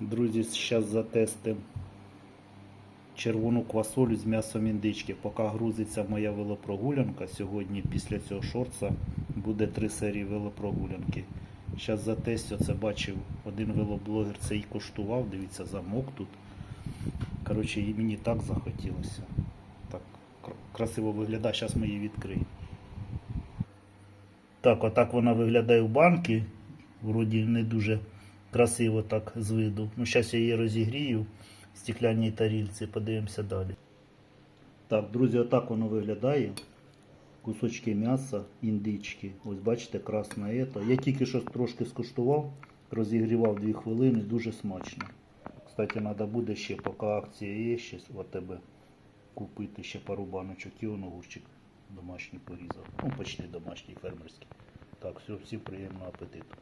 Друзі, зараз затестимо червону квасолю з м'ясом індички. Поки грузиться моя велопрогулянка, сьогодні після цього шорца буде три серії велопрогулянки. Зараз затестю, це бачив один велоблогер, це і коштував, дивіться, замок тут. Коротше, і мені так захотілося. Так красиво виглядає, зараз ми її відкриємо. Так, отак вона виглядає в банки. Вроді не дуже красиво так з виду. Ну, зараз я її розігрію в стеклянній тарілці, подивимося далі. Так, друзі, отак воно виглядає. Кусочки м'яса, індички. Ось бачите, красне ето. Я тільки що трошки скуштував, розігрівав 2 хвилини, дуже смачно. Кстати, треба буде ще, поки акція є, ще в АТБ купити ще пару баночок і он огурчик домашній порізав. Ну, почти домашній, фермерський. Так, все, всім приємного апетиту.